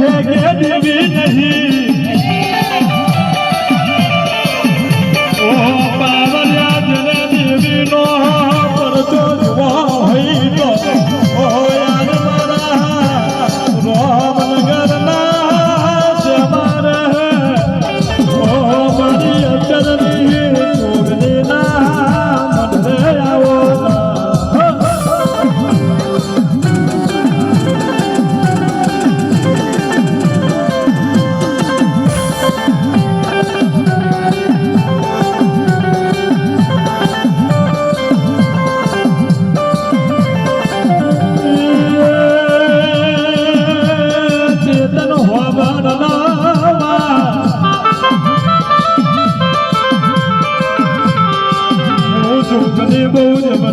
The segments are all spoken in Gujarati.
છે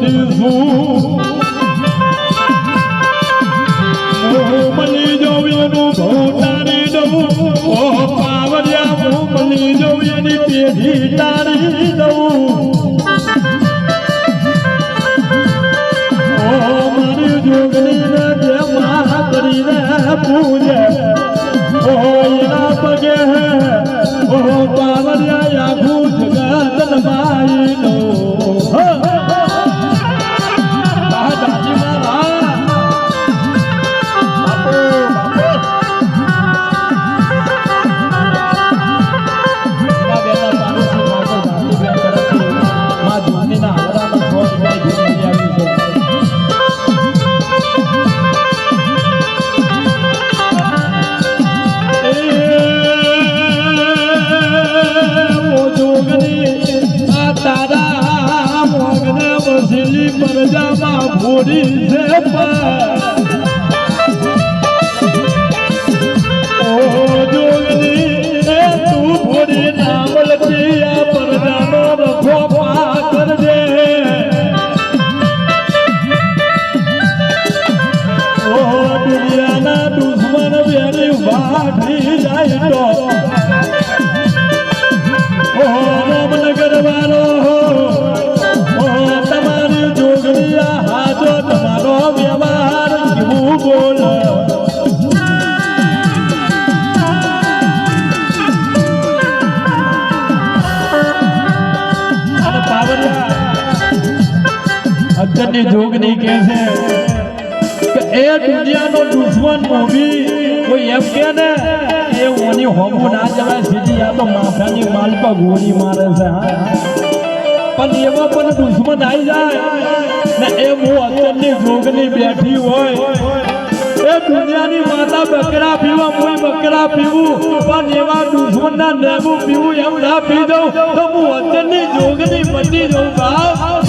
છું હું હું મળી જાઉં પેઢી તારી દઉં ઓ મારી જોગણીને જે માં કરીને પૂજે. દુશ્મન વેરી વાઢી જાય તો ઓ રામનગર અત્યારની જોગની કહે છે કે એ દુનિયાનો દુશ્મન મોભી, કોઈ એમ કે ને, એ ઓની હોમું ના જવાય સીધી આ તો માથાની માલ પર ગોળી મારે છે, હા. પણ એવો પણ દુશ્મન આવી જાય ને એ હું અત્યારની જોગની બેઠી હોય. એ દુનિયાની માતા બકરા પીવા હું બકરા પીવું, પણ એવા દુશ્મનના નેબુ પીવું એમ ના પી દઉં, તો હું અત્યારની જોગની બચી જઉં, બાપ.